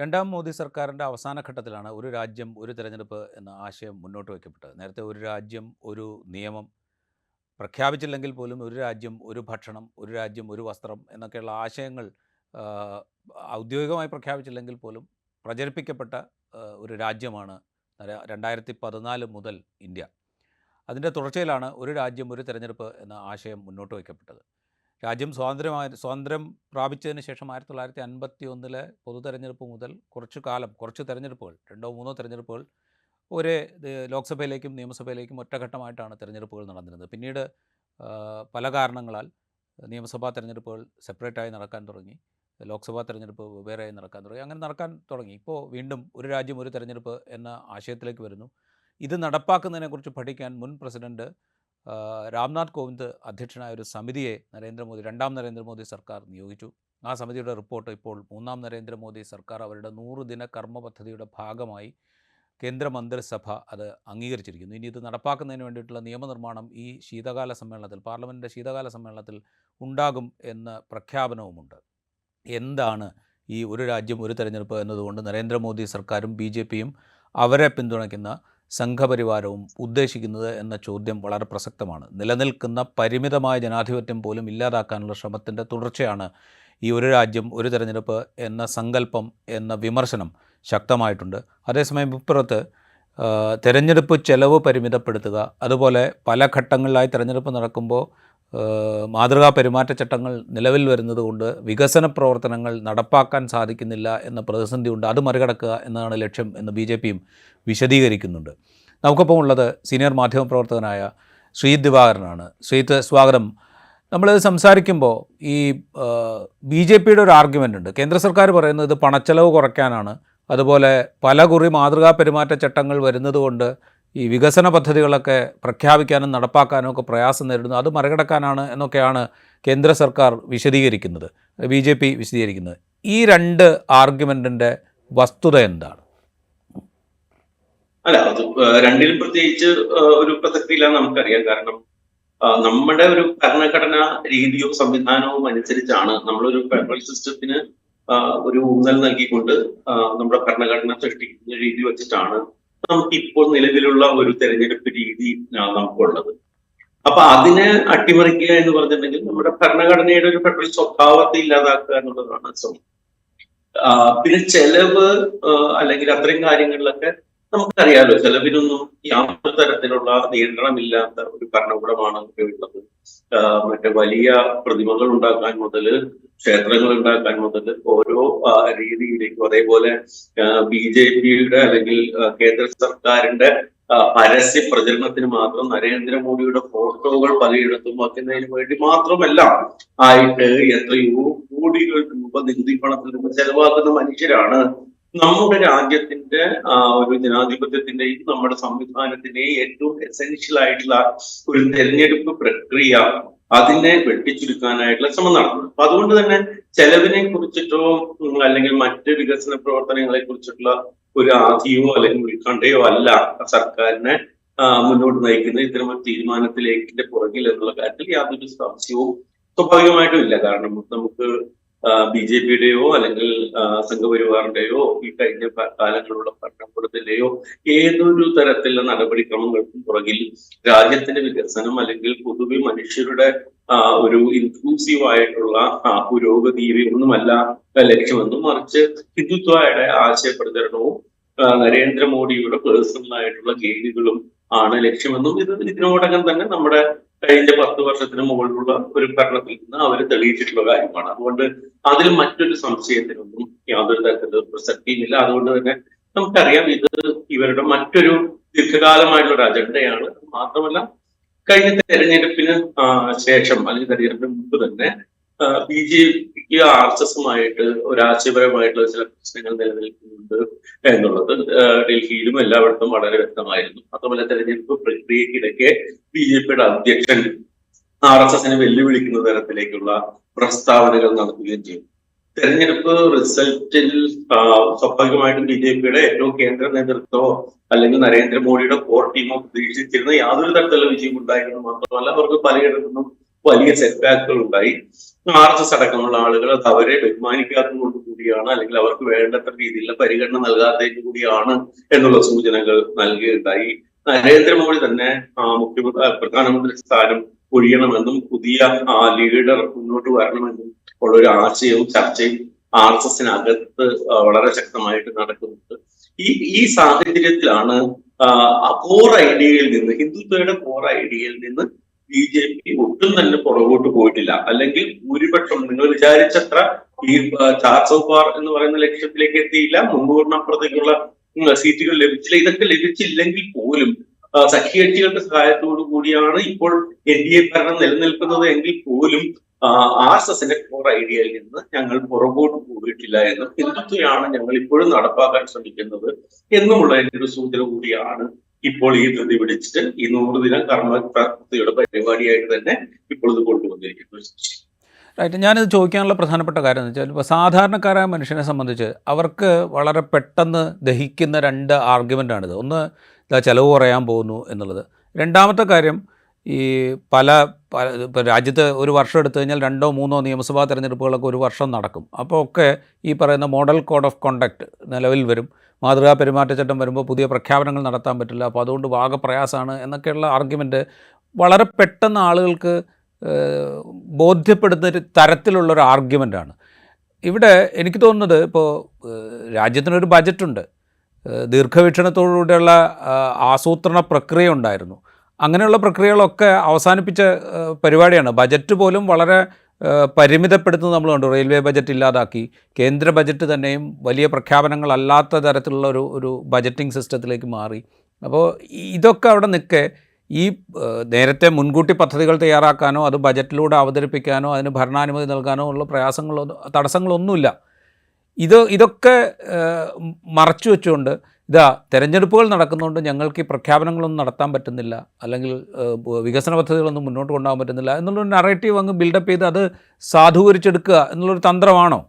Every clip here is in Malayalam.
രണ്ടാം മോദി സർക്കാരിന്റെ അവസാന ഘട്ടത്തിലാണ് ഒരു രാജ്യം ഒരു തിരഞ്ഞെടുപ്പ് എന്ന ആശയം മുന്നോട്ട് വയ്ക്കപ്പെട്ടത്. നേരത്തെ ഒരു രാജ്യം ഒരു നിയമം പ്രഖ്യാപിച്ചില്ലെങ്കിൽ പോലും ഒരു രാജ്യം ഒരു ഭക്ഷണം ഒരു രാജ്യം ഒരു വസ്ത്രം എന്നൊക്കെയുള്ള ആശയങ്ങൾ ഔദ്യോഗികമായി പ്രഖ്യാപിച്ചില്ലെങ്കിൽ പോലും പ്രചരിപ്പിക്കപ്പെട്ട ഒരു രാജ്യമാണ് രണ്ടായിരത്തി പതിനാല് മുതൽ ഇന്ത്യ. അതിന്റെ തുടർച്ചയിലാണ് ഒരു രാജ്യം ഒരു തിരഞ്ഞെടുപ്പ് എന്ന ആശയം മുന്നോട്ട് വയ്ക്കപ്പെട്ടത്. രാജ്യം സ്വാതന്ത്ര്യമായ സ്വാതന്ത്ര്യം പ്രാപിച്ചതിന് ശേഷം ആയിരത്തി തൊള്ളായിരത്തി അൻപത്തി ഒന്നിലെ പൊതു തെരഞ്ഞെടുപ്പ് മുതൽ കുറച്ചു കാലം കുറച്ച് തെരഞ്ഞെടുപ്പുകൾ രണ്ടോ മൂന്നോ തെരഞ്ഞെടുപ്പുകൾ ഒരേ ലോക്സഭയിലേക്കും നിയമസഭയിലേക്കും ഒറ്റഘട്ടമായിട്ടാണ് തെരഞ്ഞെടുപ്പുകൾ നടന്നിരുന്നത്. പിന്നീട് പല കാരണങ്ങളാൽ നിയമസഭാ തെരഞ്ഞെടുപ്പുകൾ സെപ്പറേറ്റായി നടക്കാൻ തുടങ്ങി. ലോക്സഭാ തെരഞ്ഞെടുപ്പ് വെവ്വേറെയായി നടക്കാൻ തുടങ്ങി. അങ്ങനെ നടക്കാൻ തുടങ്ങി. ഇപ്പോൾ വീണ്ടും ഒരു രാജ്യം ഒരു തെരഞ്ഞെടുപ്പ് എന്ന ആശയത്തിലേക്ക് വരുന്നു. ഇത് നടപ്പാക്കുന്നതിനെക്കുറിച്ച് പഠിക്കാൻ മുൻ പ്രസിഡന്റ് രാംനാഥ് കോവിന്ദ് അധ്യക്ഷനായ ഒരു സമിതിയെ നരേന്ദ്രമോദി രണ്ടാം നരേന്ദ്രമോദി സർക്കാർ നിയോഗിച്ചു. ആ സമിതിയുടെ റിപ്പോർട്ട് ഇപ്പോൾ മൂന്നാം നരേന്ദ്രമോദി സർക്കാർ അവരുടെ നൂറ് ദിന കർമ്മ പദ്ധതിയുടെ ഭാഗമായി കേന്ദ്രമന്ത്രിസഭ അത് അംഗീകരിച്ചിരിക്കുന്നു. ഇനി ഇത് നടപ്പാക്കുന്നതിന് വേണ്ടിയിട്ടുള്ള നിയമനിർമ്മാണം ഈ ശീതകാല സമ്മേളനത്തിൽ പാർലമെന്റിന്റെ ശീതകാല സമ്മേളനത്തിൽ ഉണ്ടാകും എന്ന പ്രഖ്യാപനവുമുണ്ട്. എന്താണ് ഈ ഒരു രാജ്യം ഒരു തെരഞ്ഞെടുപ്പ് എന്നതുകൊണ്ട് നരേന്ദ്രമോദി സർക്കാരും ബി അവരെ പിന്തുണയ്ക്കുന്ന സംഘപരിവാരവും ഉദ്ദേശിക്കുന്നത് എന്ന ചോദ്യം വളരെ പ്രസക്തമാണ്. നിലനിൽക്കുന്ന പരിമിതമായ ജനാധിപത്യം പോലും ഇല്ലാതാക്കാനുള്ള ശ്രമത്തിന്റെ തുടർച്ചയാണ് ഈ ഒരു രാജ്യം ഒരു തെരഞ്ഞെടുപ്പ് എന്ന സങ്കല്പം എന്ന വിമർശനം ശക്തമായിട്ടുണ്ട്. അതേസമയം ഇപ്പുറത്ത് തിരഞ്ഞെടുപ്പ് ചെലവ് പരിമിതപ്പെടുത്തുക അതുപോലെ പല ഘട്ടങ്ങളിലായി തെരഞ്ഞെടുപ്പ് നടക്കുമ്പോൾ മാതൃകാ പെരുമാറ്റച്ചട്ടങ്ങൾ നിലവിൽ വരുന്നത് കൊണ്ട് വികസന പ്രവർത്തനങ്ങൾ നടപ്പാക്കാൻ സാധിക്കുന്നില്ല എന്ന പ്രതിസന്ധിയുണ്ട് അത് മറികടക്കുക എന്നതാണ് ലക്ഷ്യം എന്ന് ബി ജെ പിയും വിശദീകരിക്കുന്നുണ്ട്. നമുക്കൊപ്പം ഉള്ളത് സീനിയർ മാധ്യമ പ്രവർത്തകനായ ശ്രീത് ദിവാകരനാണ്. ശ്രീത്ത് സ്വാഗതം. നമ്മളിത് സംസാരിക്കുമ്പോൾ ഈ ബി ജെ പിയുടെ ഒരു ആർഗ്യുമെന്റ് ഉണ്ട്. കേന്ദ്ര സർക്കാർ പറയുന്നത് ഇത് പണച്ചെലവ് കുറയ്ക്കാനാണ്. അതുപോലെ പല കുറി മാതൃകാ പെരുമാറ്റച്ചട്ടങ്ങൾ വരുന്നതുകൊണ്ട് ഈ വികസന പദ്ധതികളൊക്കെ പ്രഖ്യാപിക്കാനും നടപ്പാക്കാനും ഒക്കെ പ്രയാസം നേരിടുന്നു. അത് മറികടക്കാനാണ് എന്നൊക്കെയാണ് കേന്ദ്ര സർക്കാർ വിശദീകരിക്കുന്നത്. ബി ജെ പി വിശദീകരിക്കുന്നത്. ഈ രണ്ട് ആർഗ്യുമെന്റിന്റെ വസ്തുത എന്താണ്? അല്ല അത് രണ്ടിലും പ്രത്യേകിച്ച് ഒരു പ്രസക്തിയില്ല നമുക്കറിയാം. കാരണം നമ്മുടെ ഒരു ഭരണഘടനാ രീതിയോ സംവിധാനവും അനുസരിച്ചാണ് നമ്മളൊരു ഫെഡറൽ സിസ്റ്റത്തിന് ഒരു ഊന്നൽ നൽകിക്കൊണ്ട് നമ്മുടെ ഭരണഘടന സൃഷ്ടിക്കുന്ന രീതി വെച്ചിട്ടാണ് നമുക്ക് ഇപ്പോൾ നിലവിലുള്ള ഒരു തെരഞ്ഞെടുപ്പ് രീതി നമുക്കുള്ളത്. അപ്പൊ അതിനെ അട്ടിമറിക്കുക എന്ന് പറഞ്ഞിട്ടുണ്ടെങ്കിൽ നമ്മുടെ ഭരണഘടനയുടെ ഒരു ഫെഡറൽ സ്വഭാവത്തെ ഇല്ലാതാക്കുക എന്നുള്ളതാണ് ശ്രമം പിന്നെ ചെലവ് അല്ലെങ്കിൽ അത്തരം കാര്യങ്ങളിലൊക്കെ നമുക്കറിയാലോ ചെലവിനൊന്നും യാതൊരു തരത്തിലുള്ള നിയന്ത്രണമില്ലാത്ത ഒരു ഭരണകൂടമാണ് ഉള്ളത് മറ്റേ വലിയ പ്രതിമകൾ ഉണ്ടാക്കാൻ മുതൽ ക്ഷേത്രങ്ങൾ ഉണ്ടാക്കാൻ വന്നത് ഓരോ രീതിയിലേക്കും അതേപോലെ ബി ജെ പിയുടെ അല്ലെങ്കിൽ കേന്ദ്ര സർക്കാരിന്റെ പരസ്യ പ്രചരണത്തിന് മാത്രം നരേന്ദ്രമോദിയുടെ ഫോട്ടോകൾ പലയിടത്തും വയ്ക്കുന്നതിന് വേണ്ടി മാത്രമല്ല ആയിട്ട് എത്രയോ കോടികൾ രൂപ നികുതി പണത്തിൽ നിന്ന് ചെലവാക്കുന്ന മനുഷ്യരാണ്. നമ്മുടെ രാജ്യത്തിന്റെ ഒരു ജനാധിപത്യത്തിന്റെയും നമ്മുടെ സംവിധാനത്തിന്റെയും ഏറ്റവും എസെൻഷ്യൽ ആയിട്ടുള്ള ഒരു തെരഞ്ഞെടുപ്പ് പ്രക്രിയ അതിനെ വെട്ടിച്ചുരുക്കാനായിട്ടുള്ള ശ്രമം നടത്തുന്നത് അപ്പൊ അതുകൊണ്ട് തന്നെ ചെലവിനെ കുറിച്ചിട്ടോ അല്ലെങ്കിൽ മറ്റ് വികസന പ്രവർത്തനങ്ങളെ കുറിച്ചിട്ടുള്ള ഒരു ആധിയോ അല്ലെങ്കിൽ ഉത്കണ്ഠയോ അല്ല സർക്കാരിനെ മുന്നോട്ട് നയിക്കുന്ന ഇത്തരം ഒരു തീരുമാനത്തിലേക്കിന്റെ പുറകിൽ എന്നുള്ള കാര്യത്തിൽ യാതൊരു സംശയവും സ്വാഭാവികമായിട്ടും ഇല്ല. കാരണം നമുക്ക് ബി ജെ പിയുടെയോ അല്ലെങ്കിൽ സംഘപരിവാറിന്റെയോ ഈ കഴിഞ്ഞ കാലങ്ങളിലുള്ള ഭരണകൂടത്തിന്റെയോ ഏതൊരു തരത്തിലുള്ള നടപടിക്രമങ്ങൾക്കും പുറകിൽ രാജ്യത്തിന്റെ വികസനം അല്ലെങ്കിൽ പൊതുവെ മനുഷ്യരുടെ ഒരു ഇൻക്ലൂസീവ് ആയിട്ടുള്ള ആ, പുരോഗതി ഒന്നുമല്ല ലക്ഷ്യമെന്നും മറിച്ച് ഹിന്ദുത്വയുടെ ആശയപ്രചരണവും നരേന്ദ്രമോദിയുടെ പേഴ്സണൽ ആയിട്ടുള്ള ഗെയിനുകളും ആണ് ലക്ഷ്യമെന്നും ഇത് ഇതിനോടകം തന്നെ നമ്മുടെ കഴിഞ്ഞ പത്ത് വർഷത്തിന് മുകളിലുള്ള ഒരു ഭരണത്തിൽ നിന്ന് അവർ തെളിയിച്ചിട്ടുള്ള കാര്യമാണ്. അതുകൊണ്ട് അതിൽ മറ്റൊരു സംശയത്തിനൊന്നും യാതൊരു തരത്തിലുള്ള പ്രസക്തിയുമില്ല. അതുകൊണ്ട് തന്നെ നമുക്കറിയാം ഇത് ഇവരുടെ മറ്റൊരു ദീർഘകാലമായിട്ടുള്ള ഒരു അജണ്ടയാണ്. മാത്രമല്ല കഴിഞ്ഞ തെരഞ്ഞെടുപ്പിന് ശേഷം അല്ലെങ്കിൽ തെരഞ്ഞെടുപ്പിന് മുമ്പ് തന്നെ ബി ജെ പിക്ക് ആർ എസ് എസുമായിട്ട് ഒരാശയപരമായിട്ടുള്ള ചില പ്രശ്നങ്ങൾ നിലനിൽക്കുന്നുണ്ട് എന്നുള്ളത് ഡൽഹിയിലും എല്ലായിടത്തും വളരെ വ്യക്തമായിരുന്നു. മാത്രമല്ല തെരഞ്ഞെടുപ്പ് പ്രക്രിയക്കിടയ്ക്ക് ബി ജെ പിയുടെ അധ്യക്ഷൻ ആർ എസ് എസിനെ വെല്ലുവിളിക്കുന്ന തരത്തിലേക്കുള്ള പ്രസ്താവനകൾ നടത്തുകയും ചെയ്തു. തെരഞ്ഞെടുപ്പ് റിസൾട്ടിൽ സ്വാഭാവികമായിട്ടും ബി ജെ പിയുടെ ഏറ്റവും കേന്ദ്ര നേതൃത്വമോ അല്ലെങ്കിൽ നരേന്ദ്രമോദിയുടെ കോർ ടീമോ പ്രതീക്ഷിച്ചിരുന്ന യാതൊരു തരത്തിലുള്ള വിജയം ഉണ്ടായിരുന്നു മാത്രമല്ല അവർക്ക് പലയിടത്തു നിന്നും വലിയ സെറ്റ്ബാക്കുകൾ ഉണ്ടായി ആർ എസ് എസ് അടക്കമുള്ള ആളുകൾ അത് അവരെ ബഹുമാനിക്കാത്തത് കൂടിയാണ് അല്ലെങ്കിൽ അവർക്ക് വേണ്ടത്ര രീതിയിലുള്ള പരിഗണന നൽകാത്തതിന് കൂടിയാണ് എന്നുള്ള സൂചനകൾ നൽകുകയുണ്ടായി നരേന്ദ്രമോദി തന്നെ മുഖ്യമന്ത്രി പ്രധാനമന്ത്രി സ്ഥാനം ഒഴിയണമെന്നും പുതിയ ലീഡർ മുന്നോട്ട് വരണമെന്നും ഉള്ള ഒരു ആശയവും ചർച്ചയും ആർ എസ് എസിനകത്ത് വളരെ ശക്തമായിട്ട് നടക്കുന്നുണ്ട്. ഈ ഈ സാഹചര്യത്തിലാണ് കോർ ഐഡിയയിൽ നിന്ന് ഹിന്ദുത്വയുടെ കോർ ഐഡിയയിൽ നിന്ന് ബി ജെ പി ഒട്ടും തന്നെ പുറകോട്ട് പോയിട്ടില്ല. അല്ലെങ്കിൽ ഭൂരിപക്ഷം നിങ്ങൾ വിചാരിച്ചത്ര ഈ ആ, ചാർ ചൗപാർ എന്ന് പറയുന്ന ലക്ഷ്യത്തിലേക്ക് എത്തിയില്ല. മുന്നൂറിനപ്പുറത്തേക്കുള്ള ഉം, സീറ്റുകൾ ലഭിച്ചില്ല. ഇതൊക്കെ ലഭിച്ചില്ലെങ്കിൽ പോലും സഖ്യകക്ഷികളുടെ സഹായത്തോടു കൂടിയാണ് ഇപ്പോൾ എൻ ഡി എ ഭരണം നിലനിൽക്കുന്നത് എങ്കിൽ പോലും ആർ എസ് എസിന്റെ കോർ ഐഡിയയിൽ നിന്ന് ഞങ്ങൾ പുറകോട്ട് പോയിട്ടില്ല എന്നും ഹിന്ദുത്വയാണ് ഞങ്ങൾ ഇപ്പോഴും നടപ്പാക്കാൻ ശ്രമിക്കുന്നത് എന്നുമുള്ള ഒരു സൂചന കൂടിയാണ് ഇപ്പോൾ ഈ ധൃതി പിടിച്ചിട്ട് ഈ നൂറ് ദിനം കർമ്മ പ്രവൃത്തിയുടെ പരിപാടിയായിട്ട് തന്നെ ഇപ്പോൾ ഇത് കൊണ്ടുവന്നിരിക്കുന്നു. റൈറ്റ് ഞാനിത് ചോദിക്കാനുള്ള പ്രധാനപ്പെട്ട കാര്യം എന്ന് വെച്ചാൽ ഇപ്പോൾ സാധാരണക്കാരായ മനുഷ്യനെ സംബന്ധിച്ച് അവർക്ക് വളരെ പെട്ടെന്ന് ദഹിക്കുന്ന രണ്ട് ആർഗ്യുമെന്റാണിത് ഒന്ന് ചിലവ് കുറയാൻ പോകുന്നു എന്നുള്ളത്. രണ്ടാമത്തെ കാര്യം ഈ പല പല ഇപ്പോൾ രാജ്യത്ത് ഒരു വർഷം എടുത്തു കഴിഞ്ഞാൽ രണ്ടോ മൂന്നോ നിയമസഭാ തെരഞ്ഞെടുപ്പുകളൊക്കെ ഒരു വർഷം നടക്കും. അപ്പോൾ ഒക്കെ ഈ പറയുന്ന മോഡൽ കോഡ് ഓഫ് കോണ്ടക്ട് നിലവിൽ വരും. മാതൃകാ പെരുമാറ്റച്ചട്ടം വരുമ്പോൾ പുതിയ പ്രഖ്യാപനങ്ങൾ നടത്താൻ പറ്റില്ല. അപ്പോൾ അതുകൊണ്ട് വാഗ പ്രയാസമാണ് എന്നൊക്കെയുള്ള ആർഗ്യുമെന്റ് വളരെ പെട്ടെന്ന് ആളുകൾക്ക് ബോധ്യപ്പെടുന്ന ഒരു തരത്തിലുള്ളൊരു ആർഗ്യുമെന്റാണ് ഇവിടെ എനിക്ക് തോന്നുന്നത് ഇപ്പോൾ രാജ്യത്തിനൊരു ബജറ്റുണ്ട് ദീർഘവീക്ഷണത്തോടുകൂടിയുള്ള ആസൂത്രണ പ്രക്രിയ ഉണ്ടായിരുന്നു. അങ്ങനെയുള്ള പ്രക്രിയകളൊക്കെ അവസാനിപ്പിച്ച പരിപാടിയാണ്. ബജറ്റ് പോലും വളരെ പരിമിതപ്പെടുത്തുന്നത് നമ്മൾ കണ്ടു. റെയിൽവേ ബജറ്റ് ഇല്ലാതാക്കി. കേന്ദ്ര ബജറ്റ് തന്നെയും വലിയ പ്രഖ്യാപനങ്ങളല്ലാത്ത തരത്തിലുള്ള ഒരു ഒരു ബജറ്റിംഗ് സിസ്റ്റത്തിലേക്ക് മാറി. അപ്പോൾ ഇതൊക്കെ അവിടെ നിൽക്കെ ഈ നേരത്തെ മുൻകൂട്ടി പദ്ധതികൾ തയ്യാറാക്കാനോ അത് ബജറ്റിലൂടെ അവതരിപ്പിക്കാനോ അതിന് ഭരണാനുമതി നൽകാനോ ഉള്ള പ്രയാസങ്ങളൊന്നും തടസ്സങ്ങളൊന്നുമില്ല. ഇത് ഇതൊക്കെ മറച്ചു വെച്ചുകൊണ്ട് ഇതാ തെരഞ്ഞെടുപ്പുകൾ നടക്കുന്നതുകൊണ്ട് ഞങ്ങൾക്ക് ഈ പ്രഖ്യാപനങ്ങളൊന്നും നടത്താൻ പറ്റുന്നില്ല. അല്ലെങ്കിൽ വികസന പദ്ധതികളൊന്നും മുന്നോട്ട് കൊണ്ടുപോകാൻ പറ്റുന്നില്ല. എന്നുള്ളൊരു നറേറ്റീവ് അങ്ങ് ബിൽഡപ്പ് ചെയ്ത് അത് സാധൂകരിച്ചെടുക്കുക എന്നുള്ളൊരു തന്ത്രമാണോ?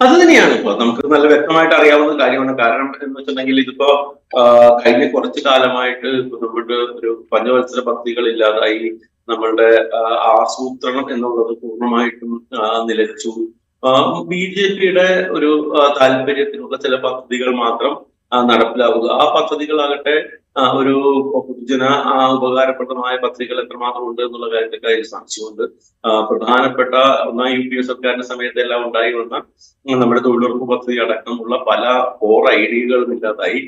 അത് തന്നെയാണ്. ഇപ്പൊ നമുക്ക് നല്ല വ്യക്തമായിട്ട് അറിയാവുന്ന കാര്യമാണ്. കാരണം എന്ന് വെച്ചിട്ടുണ്ടെങ്കിൽ ഇതിപ്പോ കഴിഞ്ഞ കുറച്ചു കാലമായിട്ട് നമ്മുടെ ഒരു പഞ്ചവത്സര പദ്ധതികൾ ഇല്ലാതായി. നമ്മളുടെ ആസൂത്രണം എന്നുള്ളത് പൂർണമായിട്ടും നിലച്ചു. ബി ജെ പിയുടെ ഒരു താല്പര്യത്തിനുള്ള ചില പദ്ധതികൾ മാത്രം നടപ്പിലാവുക. ആ പദ്ധതികളാകട്ടെ ഒരു പൊതുജന ഉപകാരപ്രദമായ പദ്ധതികൾ എത്രമാത്രം ഉണ്ട് എന്നുള്ള കാര്യത്തിൽ കാര്യം സംശയമുണ്ട് പ്രധാനപ്പെട്ട ഒന്നാം യു പി എ സർക്കാരിന്റെ സമയത്തെല്ലാം ഉണ്ടായി വന്ന നമ്മുടെ തൊഴിലുറപ്പ് പദ്ധതി അടക്കമുള്ള പല കോർ ഐഡിയകളും ഇല്ലാതായി.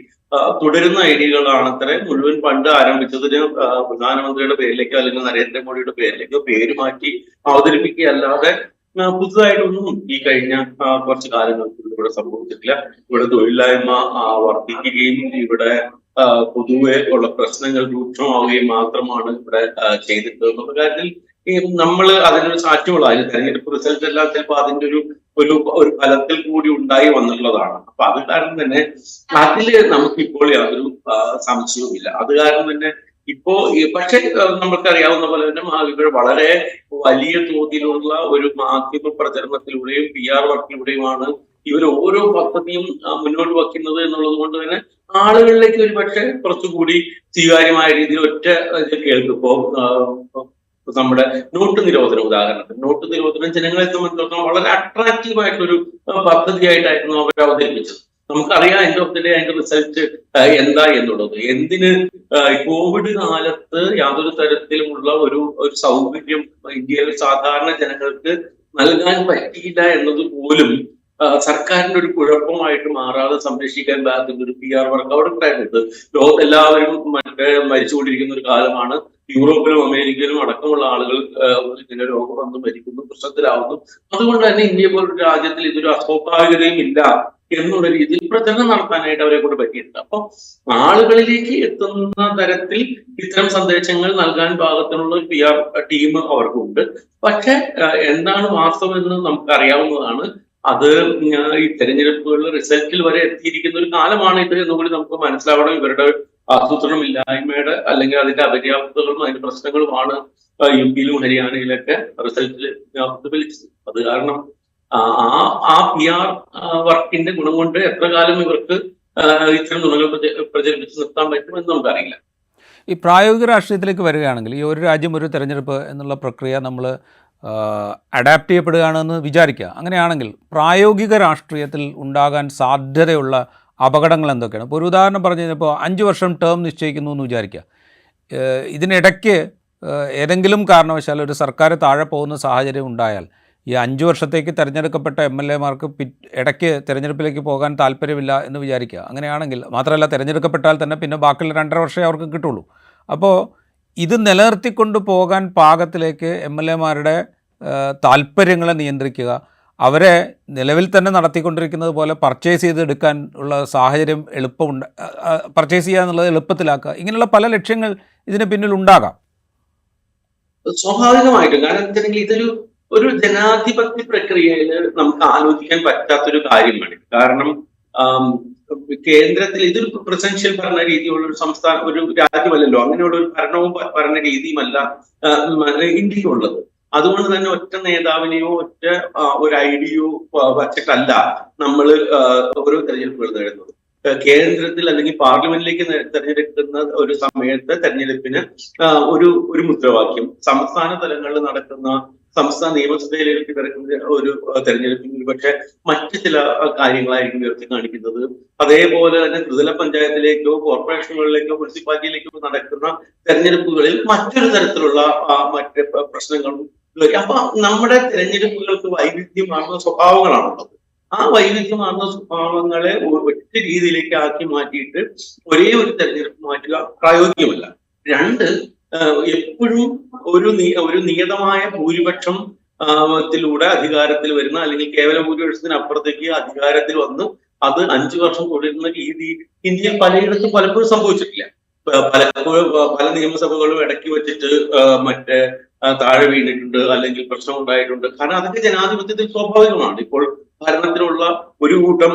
തുടരുന്ന ഐഡിയകളാണ് അത്ര മുഴുവൻ പണ്ട് ആരംഭിച്ചതിന് പ്രധാനമന്ത്രിയുടെ പേരിലേക്കോ അല്ലെങ്കിൽ നരേന്ദ്രമോദിയുടെ പേരിലേക്കോ പേര് മാറ്റി അവതരിപ്പിക്കുകയല്ലാതെ പുതുതായിട്ടൊന്നും ഈ കഴിഞ്ഞ കുറച്ച് കാലങ്ങൾക്ക് ഇവിടെ സംഭവിച്ചിട്ടില്ല. ഇവിടെ തൊഴിലില്ലായ്മ വർദ്ധിക്കുകയും ഇവിടെ പൊതുവെ ഉള്ള പ്രശ്നങ്ങൾ രൂക്ഷമാവുകയും മാത്രമാണ് ഇവിടെ ചെയ്തിട്ടുള്ളത്. എന്നുള്ള കാര്യത്തിൽ നമ്മൾ അതിനൊരു സാക്ഷ്യമുള്ള അതിന് തെരഞ്ഞെടുപ്പ് റിസൾട്ട് എല്ലാം ചിലപ്പോൾ അതിന്റെ ഒരു ഒരു ഒരു ഫലത്തിൽ കൂടി ഉണ്ടായി വന്നിട്ടുള്ളതാണ്. അപ്പൊ അത് കാരണം തന്നെ അതിൽ നമുക്കിപ്പോൾ യാതൊരു സംശയവും സംശയവുമില്ല. അത് കാരണം തന്നെ ഇപ്പോ പക്ഷെ നമുക്കറിയാവുന്ന പോലെ തന്നെ മഹാവിപ്പുഴ വളരെ വലിയ തോതിലുള്ള ഒരു മാധ്യമ പ്രചരണത്തിലൂടെയും പി ആർ വർക്കിലൂടെയുമാണ് ഇവർ ഓരോ പദ്ധതിയും മുന്നോട്ട് വയ്ക്കുന്നത് എന്നുള്ളത് കൊണ്ട് തന്നെ ആളുകളിലേക്ക് ഒരു പക്ഷെ കുറച്ചുകൂടി സ്വീകാര്യമായ രീതിയിൽ ഒറ്റ ഇത് കേൾക്കും. ഇപ്പോ നമ്മുടെ നോട്ട് നിരോധനം ഉദാഹരണത്തിന്. നോട്ട് നിരോധനം ജനങ്ങളെ സംബന്ധിച്ചിടത്തോളം വളരെ അട്രാക്റ്റീവ് ആയിട്ടൊരു പദ്ധതിയായിട്ടായിരുന്നു അവർ അവതരിപ്പിച്ചത് നമുക്കറിയാം എൻഡ് ഓഫ് ദി ഡേ അതിന്റെ റിസൾട്ട് എന്താ എന്നുള്ളത്. എന്തിന് കോവിഡ് കാലത്ത് യാതൊരു തരത്തിലുമുള്ള ഒരു ഒരു സൗകര്യം ഇന്ത്യയിലെ സാധാരണ ജനങ്ങൾക്ക് നൽകാൻ പറ്റിയില്ല എന്നത് പോലും സർക്കാരിന്റെ ഒരു കുഴപ്പമായിട്ട് മാറാതെ സംരക്ഷിക്കാൻ പാകത്തിന്റെ ഒരു പി ആർ വർക്ക് അവിടെ ഉണ്ടായിട്ടുണ്ട്. ലോകത്ത് എല്ലാവരും മറ്റേ മരിച്ചുകൊണ്ടിരിക്കുന്ന ഒരു കാലമാണ്. യൂറോപ്പിലും അമേരിക്കയിലും അടക്കമുള്ള ആളുകൾ ഇങ്ങനെ രോഗം വന്ന് മരിക്കുന്നു പ്രശ്നത്തിലാവുന്നു. അതുകൊണ്ട് തന്നെ ഇന്ത്യ പോലൊരു രാജ്യത്തിൽ ഇതൊരു അസ്വാഭാവികതയും ഇല്ല എന്നുള്ള രീതിയിൽ പ്രചരണം നടത്താനായിട്ട് അവരെ കൊണ്ട് പറ്റിയിട്ടുണ്ട്. അപ്പൊ ആളുകളിലേക്ക് എത്തുന്ന തരത്തിൽ ഇത്തരം സന്ദേശങ്ങൾ നൽകാൻ പാകത്തിനുള്ള ഒരു പി ആർ ടീം അവർക്കുണ്ട് പക്ഷെ എന്താണ് വാസ്തവം എന്ന് നമുക്ക് അറിയാവുന്നതാണ് അത് ഈ തെരഞ്ഞെടുപ്പുകൾ റിസൾട്ടിൽ വരെ എത്തിയിരിക്കുന്ന ഒരു കാലമാണ് ഇത് എന്നുകൂടി നമുക്ക് മനസ്സിലാവണം. ഇവരുടെ ആസൂത്രണം ഇല്ലായ്മയുടെ അല്ലെങ്കിൽ അതിന്റെ അപര്യാപ്തകളും അതിന്റെ പ്രശ്നങ്ങളുമാണ് യു പിയിലും ഹരിയാനയിലൊക്കെ റിസൾട്ടിൽ പ്രതിഫലിച്ചത് അത് കാരണം ആ ആ- പി ആർ വർക്കിന്റെ ഗുണം കൊണ്ട് എത്ര കാലം ഇവർക്ക് ഇത്തരം നുണകൾ പ്രച- പ്രചരിപ്പിച്ച് നിർത്താൻ പറ്റുമെന്ന് നമുക്കറിയില്ല. ഈ പ്രായോഗിക രാഷ്ട്രീയത്തിലേക്ക് വരികയാണെങ്കിൽ ഈ ഒരു രാജ്യം ഒരു തെരഞ്ഞെടുപ്പ് എന്നുള്ള പ്രക്രിയ നമ്മൾ അഡാപ്റ്റ് ചെയ്യപ്പെടുകയാണെന്ന് വിചാരിക്കുക. അങ്ങനെയാണെങ്കിൽ പ്രായോഗിക രാഷ്ട്രീയത്തിൽ ഉണ്ടാകാൻ സാധ്യതയുള്ള അപകടങ്ങൾ എന്തൊക്കെയാണ്? ഇപ്പോൾ ഒരു ഉദാഹരണം പറഞ്ഞു കഴിഞ്ഞപ്പോൾ അഞ്ച് വർഷം ടേം നിശ്ചയിക്കുന്നു എന്ന് വിചാരിക്കുക. ഇതിനിടയ്ക്ക് ഏതെങ്കിലും കാരണവശാൽ ഒരു സർക്കാർ താഴെ പോകുന്ന സാഹചര്യം ഉണ്ടായാൽ ഈ അഞ്ച് വർഷത്തേക്ക് തിരഞ്ഞെടുക്കപ്പെട്ട എം എൽ എമാർക്ക് പി ഇടയ്ക്ക് തിരഞ്ഞെടുപ്പിലേക്ക് പോകാൻ താല്പര്യമില്ല എന്ന് വിചാരിക്കുക. അങ്ങനെയാണെങ്കിൽ മാത്രമല്ല തിരഞ്ഞെടുക്കപ്പെട്ടാൽ തന്നെ പിന്നെ ബാക്കിയുള്ള രണ്ടര വർഷമേ അവർക്ക് കിട്ടുള്ളൂ. അപ്പോൾ ഇത് നിലനിർത്തിക്കൊണ്ട് പോകാൻ പാകത്തിലേക്ക് എം എൽ എമാരുടെ താല്പര്യങ്ങളെ നിയന്ത്രിക്കുക. അവരെ നിലവിൽ തന്നെ നടത്തിക്കൊണ്ടിരിക്കുന്നത് പോലെ പർച്ചേസ് ചെയ്തെടുക്കാൻ ഉള്ള സാഹചര്യം എളുപ്പമുണ്ട് പർച്ചേസ് ചെയ്യുക എന്നുള്ളത് എളുപ്പത്തിലാക്കുക. ഇങ്ങനെയുള്ള പല ലക്ഷ്യങ്ങൾ ഇതിന് പിന്നിൽ ഉണ്ടാകാം. സ്വാഭാവികമായിട്ടും. കാരണം വെച്ചിട്ടുണ്ടെങ്കിൽ ഇതൊരു ഒരു ജനാധിപത്യ പ്രക്രിയയിൽ നമുക്ക് ആലോചിക്കാൻ പറ്റാത്തൊരു കാര്യമാണ്. കാരണം കേന്ദ്രത്തിൽ ഇതൊരു പ്രസൻഷ്യൽ ഭരണ രീതിയുള്ള ഒരു സംസ്ഥാന ഒരു രാജ്യമല്ലല്ലോ. അങ്ങനെയുള്ള ഒരു ഭരണവും ഭരണ രീതിയുമല്ല ഇന്ത്യയ്ക്കുള്ളത് അതുകൊണ്ട് തന്നെ ഒറ്റ നേതാവിനെയോ ഒറ്റ ഒരു ഐഡിയോ വച്ചിട്ടല്ല നമ്മൾ ഓരോ തെരഞ്ഞെടുപ്പുകൾ നേടുന്നത്. കേന്ദ്രത്തിൽ അല്ലെങ്കിൽ പാർലമെന്റിലേക്ക് തെരഞ്ഞെടുക്കുന്ന ഒരു സമയത്ത് തെരഞ്ഞെടുപ്പിന് ഒരു ഒരു മുദ്രാവാക്യം. സംസ്ഥാന തലങ്ങളിൽ നടക്കുന്ന സംസ്ഥാന നിയമസഭയിലേക്ക് കിടക്കുന്ന ഒരു തെരഞ്ഞെടുപ്പിന് പക്ഷെ മറ്റു ചില കാര്യങ്ങളായിരിക്കും ഉയർത്തി കാണിക്കുന്നത്. അതേപോലെ തന്നെ ത്രിതല പഞ്ചായത്തിലേക്കോ കോർപ്പറേഷനുകളിലേക്കോ മുനിസിപ്പാലിറ്റിയിലേക്കോ നടക്കുന്ന തെരഞ്ഞെടുപ്പുകളിൽ മറ്റൊരു തരത്തിലുള്ള മറ്റു പ്രശ്നങ്ങളും. അപ്പൊ നമ്മുടെ തെരഞ്ഞെടുപ്പുകൾക്ക് വൈവിധ്യമാർന്ന സ്വഭാവങ്ങളാണുള്ളത്. ആ വൈവിധ്യമാർന്ന സ്വഭാവങ്ങളെ ഒറ്റ രീതിയിലേക്ക് ആക്കി മാറ്റിയിട്ട് ഒരേ ഒരു തെരഞ്ഞെടുപ്പ് മാറ്റുക പ്രായോഗികമല്ല. രണ്ട് എപ്പോഴും ഒരു ഒരു നിയതമായ ഭൂരിപക്ഷം ത്തിലൂടെ അധികാരത്തിൽ വരുന്ന അല്ലെങ്കിൽ കേവല ഭൂരിപക്ഷത്തിന് അപ്പുറത്തേക്ക് അധികാരത്തിൽ വന്ന് അത് അഞ്ചു വർഷം തുടരുന്ന രീതി ഇന്ത്യയിൽ പലയിടത്തും പലപ്പോഴും സംഭവിച്ചിട്ടില്ല. പലപ്പോഴും പല നിയമസഭകളും ഇടയ്ക്ക് വെച്ചിട്ട് മറ്റേ താഴെ വീണിട്ടുണ്ട് അല്ലെങ്കിൽ പ്രശ്നം ഉണ്ടായിട്ടുണ്ട് കാരണം അതൊക്കെ ജനാധിപത്യത്തിൽ സ്വാഭാവികമാണ്. ഇപ്പോൾ ഭരണത്തിലുള്ള ഒരു കൂട്ടം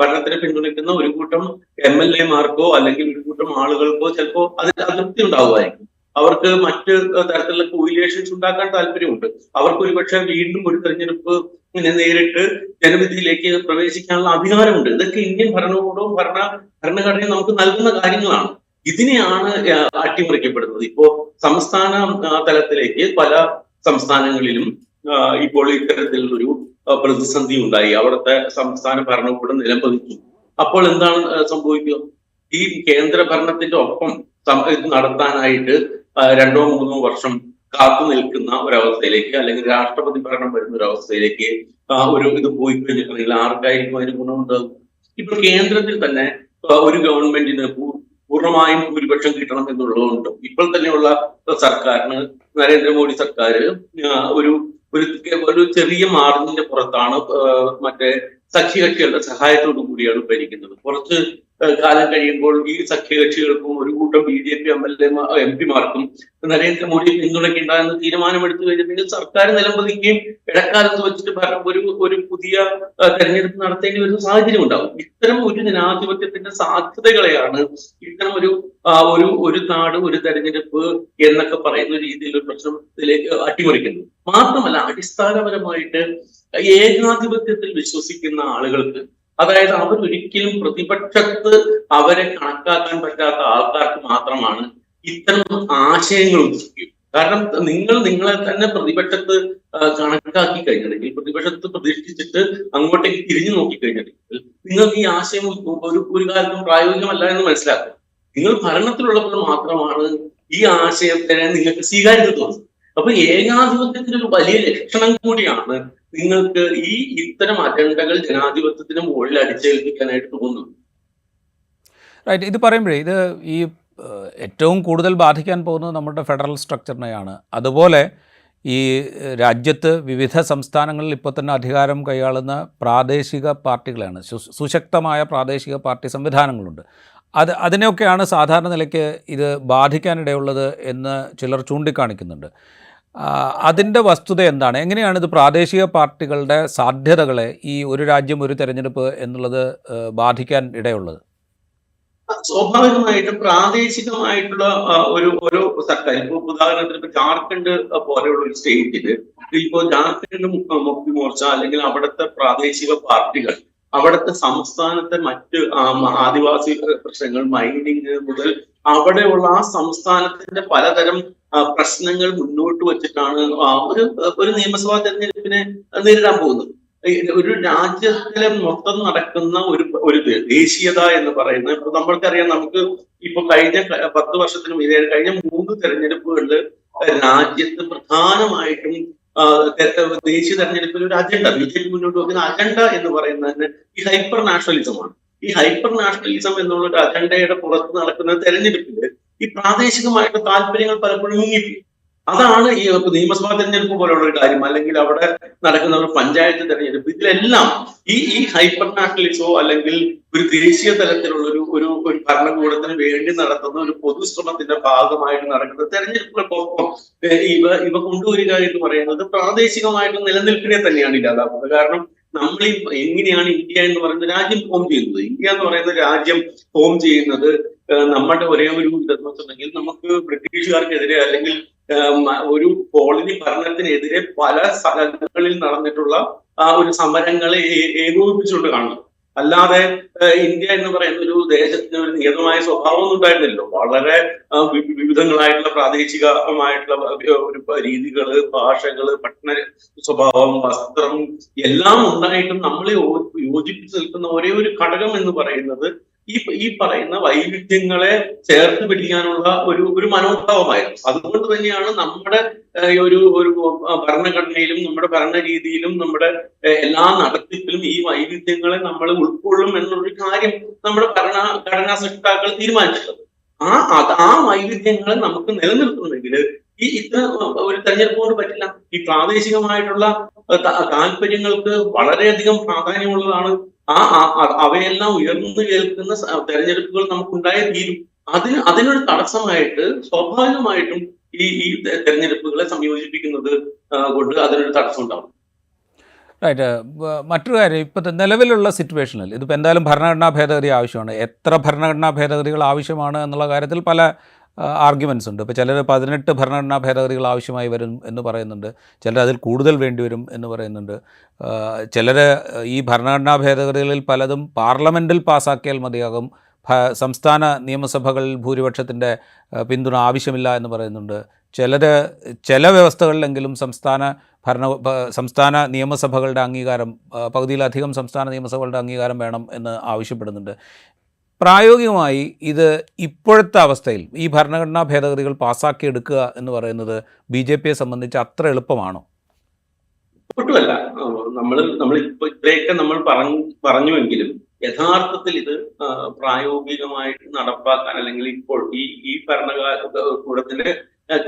ഭരണത്തിനെ പിന്തുണയ്ക്കുന്ന ഒരു കൂട്ടം എം എൽ എമാർക്കോ അല്ലെങ്കിൽ ഒരു കൂട്ടം ആളുകൾക്കോ ചിലപ്പോ അതിൽ അതൃപ്തി ഉണ്ടാവുമായിരിക്കും. അവർക്ക് മറ്റ് തരത്തിലുള്ള കോയിലേഷൻസ് ഉണ്ടാക്കാൻ താല്പര്യമുണ്ട്. അവർക്ക് ഒരുപക്ഷെ വീണ്ടും ഒരു തെരഞ്ഞെടുപ്പ് നേരിട്ട് ജനവിധിയിലേക്ക് പ്രവേശിക്കാനുള്ള അധികാരമുണ്ട്. ഇതൊക്കെ ഇന്ത്യൻ ഭരണകൂടവും ഭരണ ഭരണഘടനയും നമുക്ക് നൽകുന്ന കാര്യങ്ങളാണ്. ഇതിനെയാണ് അട്ടിമറിക്കപ്പെടുന്നത്. ഇപ്പോ സംസ്ഥാന തലത്തിലേക്ക് പല സംസ്ഥാനങ്ങളിലും ഇപ്പോൾ ഇത്തരത്തിലുള്ളൊരു പ്രതിസന്ധി ഉണ്ടായി. അവിടുത്തെ സംസ്ഥാന ഭരണകൂടം നിലംപതിച്ചു. അപ്പോൾ എന്താണ് സംഭവിക്കുക? ഈ കേന്ദ്ര ഭരണത്തിന്റെ ഒപ്പം നടത്താനായിട്ട് രണ്ടോ മൂന്നോ വർഷം കാത്തു നിൽക്കുന്ന ഒരവസ്ഥയിലേക്ക് അല്ലെങ്കിൽ രാഷ്ട്രപതി ഭരണം വരുന്ന ഒരവസ്ഥയിലേക്ക് ഒരു ഇത് പോയി കഴിഞ്ഞിട്ടുണ്ടെങ്കിൽ ആർക്കായിരിക്കും അതിന് ഗുണമുണ്ടാകും? ഇപ്പൊ കേന്ദ്രത്തിൽ തന്നെ ഒരു ഗവൺമെന്റിന് പൂർണമായും ഭൂരിപക്ഷം കിട്ടണം എന്നുള്ളതുകൊണ്ട് ഇപ്പോൾ തന്നെയുള്ള സർക്കാരിന് നരേന്ദ്രമോദി സർക്കാർ ഒരു ഒരു ഒരു ചെറിയ മാർജിന്റെ പുറത്താണ് മറ്റേ സഖ്യകക്ഷികളുടെ സഹായത്തോടു കൂടിയാണ് ഭരിക്കുന്നത്. കുറച്ച് കാലം കഴിയുമ്പോൾ ഈ സഖ്യകക്ഷികൾക്കും ഒരു കൂട്ടം B J P M L A M പിമാർക്കും Narendra Modi പിന്തുണയ്ക്കേണ്ടെന്ന് തീരുമാനമെടുത്തു കഴിഞ്ഞിട്ടുണ്ടെങ്കിൽ സർക്കാർ നിലംപതിക്കുകയും ഇടക്കാലത്ത് വെച്ചിട്ട് ഭരണം ഒരു ഒരു പുതിയ തെരഞ്ഞെടുപ്പ് നടത്തേണ്ടി വരുന്ന സാഹചര്യം ഉണ്ടാവും. ഇത്തരം ഒരു ജനാധിപത്യത്തിന്റെ സാധ്യതകളെയാണ് ഇത്തരം ഒരു ഒരു ഒരു നാട് ഒരു തെരഞ്ഞെടുപ്പ് എന്നൊക്കെ പറയുന്ന രീതിയിൽ ഒരു പ്രശ്നത്തിലേക്ക് അട്ടിമറിക്കുന്നത്. മാത്രമല്ല അടിസ്ഥാനപരമായിട്ട് ഏകാധിപത്യത്തിൽ വിശ്വസിക്കുന്ന ആളുകൾക്ക് അതായത് അവരൊരിക്കലും പ്രതിപക്ഷത്ത് അവരെ കണക്കാക്കാൻ പറ്റാത്ത ആൾക്കാർക്ക് മാത്രമാണ് ഇത്തരം ആശയങ്ങൾ ഉദിക്കും കാരണം നിങ്ങൾ നിങ്ങളെ തന്നെ പ്രതിപക്ഷത്ത് കണക്കാക്കി കഴിഞ്ഞിട്ടുണ്ടെങ്കിൽ പ്രതിപക്ഷത്ത് പ്രതിഷ്ഠിച്ചിട്ട് അങ്ങോട്ടേക്ക് തിരിഞ്ഞു നോക്കി കഴിഞ്ഞിട്ടുണ്ടെങ്കിൽ നിങ്ങൾക്ക് ഈ ആശയം ഒരു ഒരു കാലത്തും പ്രായോഗികമല്ല എന്ന് മനസ്സിലാക്കും. നിങ്ങൾ ഭരണത്തിലുള്ളപ്പോൾ മാത്രമാണ് ഈ ആശയത്തിനെ നിങ്ങൾക്ക് സ്വീകാര്യത തോന്നുന്നത്. അപ്പൊ ഏകാധിപത്യത്തിന്റെ ഒരു വലിയ ലക്ഷണം കൂടിയാണ് നിങ്ങൾക്ക് ഈ ഇത്തരം അജണ്ടകൾ ജനാധിപത്യത്തിന് മുകളിൽ അടിച്ചേൽപ്പിക്കാനായിട്ട് തോന്നുന്നു. റൈറ്റ് ഇത് പറയുമ്പോഴേ ഇത് ഈ ഏറ്റവും കൂടുതൽ ബാധിക്കാൻ പോകുന്നത് നമ്മുടെ ഫെഡറൽ സ്ട്രക്ചറിനെയാണ്. അതുപോലെ ഈ രാജ്യത്ത് വിവിധ സംസ്ഥാനങ്ങളിൽ ഇപ്പോൾ തന്നെ അധികാരം കൈയാളുന്ന പ്രാദേശിക പാർട്ടികളാണ് സുശക്തമായ പ്രാദേശിക പാർട്ടി സംവിധാനങ്ങളുണ്ട്. അത് അതിനെയൊക്കെയാണ് സാധാരണ നിലയ്ക്ക് ഇത് ബാധിക്കാനിടയുള്ളത് എന്ന് ചിലർ ചൂണ്ടിക്കാണിക്കുന്നുണ്ട്. അതിന്റെ വസ്തുത എന്താണ്? എങ്ങനെയാണ് ഇത് പ്രാദേശിക പാർട്ടികളുടെ സാധ്യതകളെ ഈ ഒരു രാജ്യം ഒരു തെരഞ്ഞെടുപ്പ് എന്നുള്ളത് ബാധിക്കാൻ ഇടയുള്ളത്? സ്വാഭാവികമായിട്ടും പ്രാദേശികമായിട്ടുള്ള ഒരു ഒരു സർക്കാർ ഇപ്പൊ ഉദാഹരണത്തിന് ഇപ്പൊ ജാർഖണ്ഡ് പോലെയുള്ള ഒരു സ്റ്റേറ്റിൽ ഇപ്പോ ജാർഖണ്ഡ് മുക്തി മോർച്ച അല്ലെങ്കിൽ അവിടുത്തെ പ്രാദേശിക പാർട്ടികൾ അവിടുത്തെ സംസ്ഥാനത്തെ മറ്റ് ആദിവാസി പ്രശ്നങ്ങൾ മൈനിങ് മുതൽ അവിടെയുള്ള ആ സംസ്ഥാനത്തിന്റെ പലതരം പ്രശ്നങ്ങൾ മുന്നോട്ട് വെച്ചിട്ടാണ് ഒരു ഒരു നിയമസഭാ തെരഞ്ഞെടുപ്പിനെ നേരിടാൻ പോകുന്നത്. ഒരു രാജ്യത്തിലെ മൊത്തം നടക്കുന്ന ഒരു ഒരു ദേശീയത എന്ന് പറയുന്നത് ഇപ്പൊ നമ്മൾക്കറിയാം നമുക്ക് ഇപ്പൊ കഴിഞ്ഞ പത്ത് വർഷത്തിനും കഴിഞ്ഞ മൂന്ന് തെരഞ്ഞെടുപ്പുകളിൽ രാജ്യത്ത് പ്രധാനമായിട്ടും ദേശീയ തെരഞ്ഞെടുപ്പിൽ ഒരു അജണ്ട ബി ജെ പി മുന്നോട്ട് വെക്കുന്ന അജണ്ട എന്ന് പറയുന്നത് ഈ ഹൈപ്പർ നാഷണലിസമാണ് ഈ ഹൈപ്പർ നാഷണലിസം എന്നുള്ള ഒരു അജണ്ടയുടെ പുറത്ത് നടക്കുന്ന തെരഞ്ഞെടുപ്പിൽ ഈ പ്രാദേശികമായിട്ട് താല്പര്യങ്ങൾ പലപ്പോഴും മുങ്ങിപ്പോയി അതാണ് ഈ നിയമസഭാ തെരഞ്ഞെടുപ്പ് പോലുള്ള ഒരു കാര്യം. അല്ലെങ്കിൽ അവിടെ നടക്കുന്ന ഒരു പഞ്ചായത്ത് തെരഞ്ഞെടുപ്പ്. ഇതിലെല്ലാം ഈ ഈ ഹൈപ്പർ നാഷണലിസോ അല്ലെങ്കിൽ ഒരു ദേശീയ തലത്തിലുള്ള ഒരു ഒരു ഒരു ഭരണകൂടത്തിന് വേണ്ടി നടത്തുന്ന ഒരു പൊതുശ്രമത്തിന്റെ ഭാഗമായിട്ട് നടക്കുന്ന തെരഞ്ഞെടുപ്പുകൾക്കൊപ്പം ഇവ ഇവ കൊണ്ടുവരിക എന്ന് പറയുന്നത് പ്രാദേശികമായിട്ട് നിലനിൽപ്പിനെ തന്നെയാണ് ഇല്ലാതാക്കുന്നത്. കാരണം നമ്മൾ എങ്ങനെയാണ് ഇന്ത്യ എന്ന് പറയുന്ന രാജ്യം ഫോം ചെയ്യുന്നത്? ഇന്ത്യ എന്ന് പറയുന്ന രാജ്യം ഫോം ചെയ്യുന്നത് നമ്മുടെ ഒരേ ഒരു ഇതെന്ന് വെച്ചിട്ടുണ്ടെങ്കിൽ നമുക്ക് ബ്രിട്ടീഷുകാർക്കെതിരെ അല്ലെങ്കിൽ ഒരു കോളനി ഭരണത്തിനെതിരെ പല സ്ഥലങ്ങളിൽ നടന്നിട്ടുള്ള ഒരു സമരങ്ങളെ ഏകോപിപ്പിച്ചുകൊണ്ട് കാണുന്നു അല്ലാതെ ഇന്ത്യ എന്ന് പറയുന്ന ഒരു ദേശത്തിന് ഒരു നിയതമായ സ്വഭാവം ഉണ്ടായിരുന്നില്ലല്ലോ. വളരെ വിവിധങ്ങളായിട്ടുള്ള പ്രാദേശികമായിട്ടുള്ള ഒരു രീതികൾ ഭാഷകൾ പട്ടണ സ്വഭാവം വസ്ത്രം എല്ലാം ഉണ്ടായിട്ടും നമ്മളെ യോജിപ്പിച്ച് നിൽക്കുന്ന ഒരേ ഒരു ഘടകം എന്ന് പറയുന്നത് ഈ ഈ പറയുന്ന വൈവിധ്യങ്ങളെ ചേർത്ത് പിടിക്കാനുള്ള ഒരു ഒരു മനോഭാവമായിരുന്നു. അതുകൊണ്ട് തന്നെയാണ് നമ്മുടെ ഒരു ഒരു ഭരണഘടനയിലും നമ്മുടെ ഭരണരീതിയിലും നമ്മുടെ എല്ലാ നടത്തിപ്പിലും ഈ വൈവിധ്യങ്ങളെ നമ്മൾ ഉൾക്കൊള്ളും എന്നൊരു കാര്യം നമ്മുടെ ഭരണഘടനാ സൃഷ്ടാക്കൾ തീരുമാനിച്ചിട്ടുള്ളത്. ആ ആ വൈവിധ്യങ്ങളെ നമുക്ക് നിലനിർത്തണമെങ്കിൽ ഈ ഇത്ര ഒരു തെരഞ്ഞെടുപ്പ് കൊണ്ട് പറ്റില്ല. ഈ പ്രാദേശികമായിട്ടുള്ള താല്പര്യങ്ങൾക്ക് വളരെയധികം പ്രാധാന്യമുള്ളതാണ് ആ അവയെല്ലാം ഉയർന്നു കേൾക്കുന്ന തെരഞ്ഞെടുപ്പുകൾ നമുക്കുണ്ടായ തീരും. അതിന് അതിനൊരു തടസ്സമായിട്ട് സ്വാഭാവികമായിട്ടും ഈ ഈ തെരഞ്ഞെടുപ്പുകളെ സംയോജിപ്പിക്കുന്നത് കൊണ്ട് അതിനൊരു തടസ്സം ഉണ്ടാവും റൈറ്റ് മറ്റൊരു കാര്യം ഇപ്പോഴത്തെ നിലവിലുള്ള സിറ്റുവേഷനിൽ ഇതിപ്പോൾ എന്തായാലും ഭരണഘടനാ ഭേദഗതി ആവശ്യമാണ്. എത്ര ഭരണഘടനാ ഭേദഗതികൾ ആവശ്യമാണ് എന്നുള്ള കാര്യത്തിൽ പല ആർഗ്യുമെന്റ്സ് ഉണ്ട്. ഇപ്പോൾ ചിലർ പതിനെട്ട് ഭരണഘടനാ ഭേദഗതികൾ ആവശ്യമായി വരും എന്ന് പറയുന്നുണ്ട്. ചിലർ അതിൽ കൂടുതൽ വേണ്ടിവരും എന്ന് പറയുന്നുണ്ട്. ചിലർ ഈ ഭരണഘടനാ ഭേദഗതികളിൽ പലതും പാർലമെന്റിൽ പാസ്സാക്കിയാൽ മതിയാകും. സംസ്ഥാന നിയമസഭകളിൽ ഭൂരിപക്ഷത്തിന്റെ പിന്തുണ ആവശ്യമില്ല എന്ന് പറയുന്നുണ്ട്. ചിലർ ചില വ്യവസ്ഥകളിലെങ്കിലും സംസ്ഥാന ഭരണ സംസ്ഥാന നിയമസഭകളുടെ അംഗീകാരം പകുതിയിലധികം സംസ്ഥാന നിയമസഭകളുടെ അംഗീകാരം വേണം എന്ന് ആവശ്യപ്പെടുന്നുണ്ട്. പ്രായോഗികമായി ഇത് ഇപ്പോഴത്തെ അവസ്ഥയിൽ ഈ ഭരണഘടനാ ഭേദഗതികൾ പാസ്സാക്കിയെടുക്കുക എന്ന് പറയുന്നത് ബി ജെ പിയെ സംബന്ധിച്ച് അത്ര എളുപ്പമാണോ? ഒട്ടുമല്ല നമ്മൾ നമ്മൾ ഇപ്പൊ ഇത്രയൊക്കെ നമ്മൾ പറഞ്ഞു പറഞ്ഞുവെങ്കിലും യഥാർത്ഥത്തിൽ ഇത് പ്രായോഗികമായിട്ട് നടപ്പാക്കാൻ അല്ലെങ്കിൽ ഇപ്പോൾ ഈ ഈ ഭരണകൂടത്തിന്റെ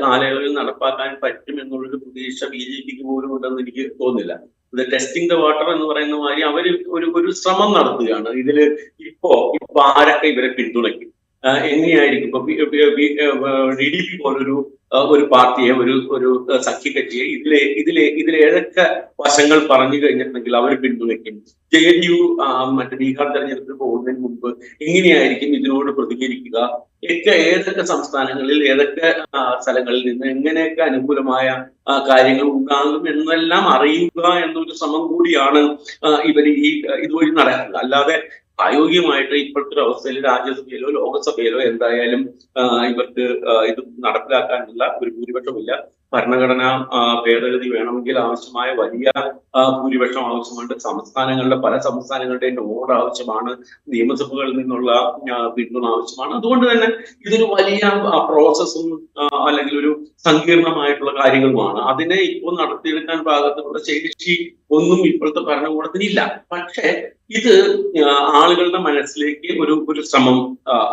കാലയളവിൽ നടപ്പാക്കാൻ പറ്റും എന്നുള്ളൊരു പ്രതീക്ഷ ബി ജെ പിക്ക് പോലും ഉണ്ടെന്ന് എനിക്ക് തോന്നുന്നില്ല. ഇത് ടെസ്റ്റിംഗ് ദ വാട്ടർ എന്ന് പറയുന്ന മാതിരി അവർ ഒരു ഒരു ശ്രമം നടത്തുകയാണ്. ഇതിൽ ഇപ്പോ ഇപ്പൊ ആരൊക്കെ ഇവരെ പിന്തുണയ്ക്കും? എങ്ങനെയായിരിക്കും? ഇപ്പൊ ഡി ഡി പി പോലൊരു ഒരു പാർട്ടിയെ ഒരു ഒരു സഖ്യകക്ഷിയെ ഇതിലെ ഇതിലെ ഇതിലെ ഏതൊക്കെ വശങ്ങൾ പറഞ്ഞു കഴിഞ്ഞിട്ടുണ്ടെങ്കിൽ അവർ പിന്തുണയ്ക്കും? ജെ ഡി യു മറ്റേ ബീഹാർ തെരഞ്ഞെടുപ്പിൽ പോകുന്നതിന് മുമ്പ് എങ്ങനെയായിരിക്കും ഇതിനോട് പ്രതികരിക്കുക? ഒക്കെ ഏതൊക്കെ സംസ്ഥാനങ്ങളിൽ ഏതൊക്കെ സ്ഥലങ്ങളിൽ നിന്ന് എങ്ങനെയൊക്കെ അനുകൂലമായ കാര്യങ്ങൾ ഉണ്ടാകും എന്നെല്ലാം അറിയുക എന്നൊരു ശ്രമം കൂടിയാണ് ഇവർ ഈ ഇതുവഴി നടക്കുന്നത്. അല്ലാതെ പ്രായോഗികമായിട്ട് ഇപ്പോഴത്തെ ഒരു അവസ്ഥയിൽ രാജ്യസഭയിലോ ലോകസഭയിലോ എന്തായാലും ഇവർക്ക് ഇത് നടപ്പിലാക്കാനുള്ള ഒരു ഭൂരിപക്ഷമില്ല ഭരണഘടനാ ഭേദഗതി വേണമെങ്കിൽ ആവശ്യമായ വലിയ ഭൂരിപക്ഷം ആവശ്യമുണ്ട്. സംസ്ഥാനങ്ങളുടെ പല സംസ്ഥാനങ്ങളുടെയും നോഡ് ആവശ്യമാണ്. നിയമസഭകളിൽ നിന്നുള്ള പിന്തുണ ആവശ്യമാണ്. അതുകൊണ്ട് തന്നെ ഇതൊരു വലിയ പ്രോസസ്സും അല്ലെങ്കിൽ ഒരു സങ്കീർണമായിട്ടുള്ള കാര്യങ്ങളുമാണ്. അതിനെ ഇപ്പോൾ നടത്തിയെടുക്കാൻ പാകത്തിലുള്ള ശേഷി ഒന്നും ഇപ്പോഴത്തെ ഭരണകൂടത്തിനില്ല പക്ഷേ ഇത് ആളുകളുടെ മനസ്സിലേക്ക് ഒരു ഒരു ശ്രമം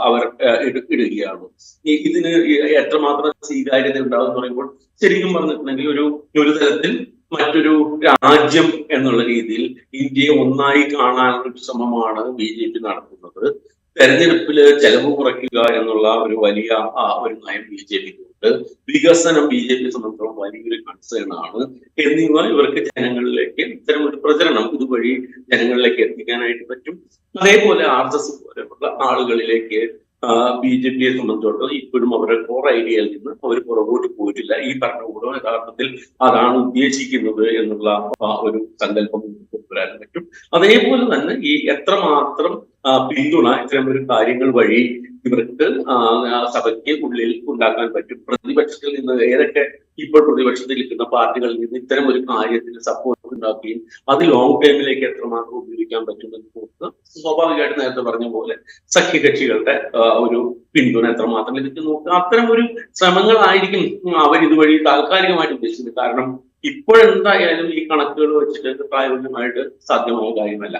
അവർ ഇടുകയാണ്. ഇതിന് എത്രമാത്രം സ്വീകാര്യത ഉണ്ടാകും എന്ന് പറയുമ്പോൾ ശരിക്കും പറഞ്ഞിട്ടുണ്ടെങ്കിൽ ഒരു ഒരു തരത്തിൽ മറ്റൊരു രാജ്യം എന്നുള്ള രീതിയിൽ ഇന്ത്യയെ ഒന്നായി കാണാനുള്ള ഒരു ശ്രമമാണ് ബി ജെ പി നടത്തുന്നത്. തെരഞ്ഞെടുപ്പിൽ ചെലവ് കുറയ്ക്കുക എന്നുള്ള ഒരു വലിയ ഒരു നയം ബി ജെ പിക്ക് ഉണ്ട് വികസനം ബി ജെ പി സംബന്ധിച്ചോളം വലിയൊരു കൺസേൺ ആണ്. എന്നിവ ഇവർക്ക് ജനങ്ങളിലേക്ക് ഇത്തരം ഒരു പ്രചരണം ഇതുവഴി ജനങ്ങളിലേക്ക് എത്തിക്കാനായിട്ട് പറ്റും. അതേപോലെ ആർ എസ് എസ് പോലെയുള്ള ആളുകളിലേക്ക് ബി ജെ പിയെ സംബന്ധിച്ചിടത്തോളം ഇപ്പോഴും അവരുടെ കോർ ഐഡിയയിൽ നിന്ന് അവർ പുറകോട്ട് പോയിട്ടില്ല. ഈ ഭരണകൂടം യഥാർത്ഥത്തിൽ അതാണ് ഉദ്ദേശിക്കുന്നത് എന്നുള്ള ഒരു സങ്കല്പം കൊണ്ടുവരാൻ പറ്റും. അതേപോലെ തന്നെ ഈ എത്രമാത്രം പിന്തുണ ഇത്തരം ഒരു കാര്യങ്ങൾ വഴി ഇവർക്ക് സഭയ്ക്ക് ഉള്ളിൽ ഉണ്ടാക്കാൻ പറ്റും. പ്രതിപക്ഷത്തിൽ നിന്ന് ഏതൊക്കെ ഇപ്പോൾ പ്രതിപക്ഷത്തിൽ നിൽക്കുന്ന പാർട്ടികളിൽ നിന്ന് ഇത്തരം ഒരു കാര്യത്തിന് സപ്പോർട്ട് ഉണ്ടാക്കുകയും അത് ലോങ് ടൈമിലേക്ക് എത്രമാത്രം ഉപയോഗിക്കാൻ പറ്റുമെന്ന് നോക്കുക സ്വാഭാവികമായിട്ട് നേരത്തെ പറഞ്ഞ പോലെ സഖ്യകക്ഷികളുടെ ഒരു പിന്തുണ എത്രമാത്രം ലഭിക്കും നോക്കുക അത്തരം ഒരു ശ്രമങ്ങളായിരിക്കും ഇതുവഴി താൽക്കാലികമായിട്ട് ഉദ്ദേശിക്കുന്നത്. കാരണം ഇപ്പോഴെന്തായാലും ഈ കണക്കുകൾ വെച്ചിട്ട് പ്രായോഗികമായിട്ട് സാധ്യമായ കാര്യമല്ല.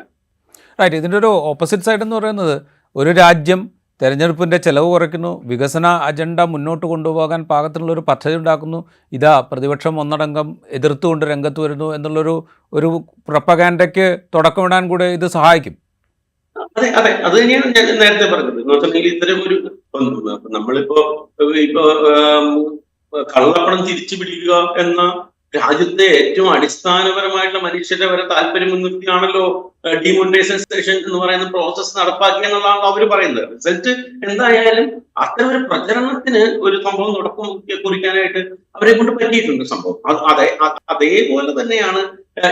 റൈറ്റ് ഇതിന്റെ ഒരു ഓപ്പോസിറ്റ് സൈഡ് എന്ന് പറയുന്നത് ഒരു രാജ്യം തെരഞ്ഞെടുപ്പിന്റെ ചിലവ് കുറയ്ക്കുന്നു വികസന അജണ്ട മുന്നോട്ട് കൊണ്ടുപോകാൻ പാകത്തിനുള്ള ഒരു പദ്ധതി ഉണ്ടാക്കുന്നു ഇതാ പ്രതിപക്ഷം ഒന്നടങ്കം എതിർത്തുകൊണ്ട് രംഗത്ത് വരുന്നു എന്നുള്ളൊരു ഒരു പ്രപ്പകാൻഡയ്ക്ക് തുടക്കമിടാൻ കൂടെ ഇത് സഹായിക്കും. അതെ അതെ അത് തന്നെയാണ് ഞാൻ നേരത്തെ പറഞ്ഞത്. എന്ന് വെച്ചിട്ടുണ്ടെങ്കിൽ ഇത്തരം ഒരു നമ്മളിപ്പോ ഇപ്പൊ കള്ളപ്പണം തിരിച്ചു പിടിക്കുക എന്ന രാജ്യത്തെ ഏറ്റവും അടിസ്ഥാനപരമായിട്ടുള്ള മനുഷ്യരുടെ വരെ താല്പര്യം മുൻനിർത്തിയാണല്ലോ ഡിമോണിറ്റൈസേഷൻ എന്ന് പറയുന്ന പ്രോസസ്സ് നടപ്പാക്കുക എന്നുള്ളതാണ് അവർ പറയുന്നത്. റിസൾട്ട് എന്തായാലും അത്തരം ഒരു പ്രചരണത്തിന് ഒരു സംഭവം തുടക്കം കുറിക്കാനായിട്ട് അവരെ കൊണ്ട് പറ്റിയിട്ടുണ്ട് സംഭവം. അത് അതെ അതേപോലെ തന്നെയാണ്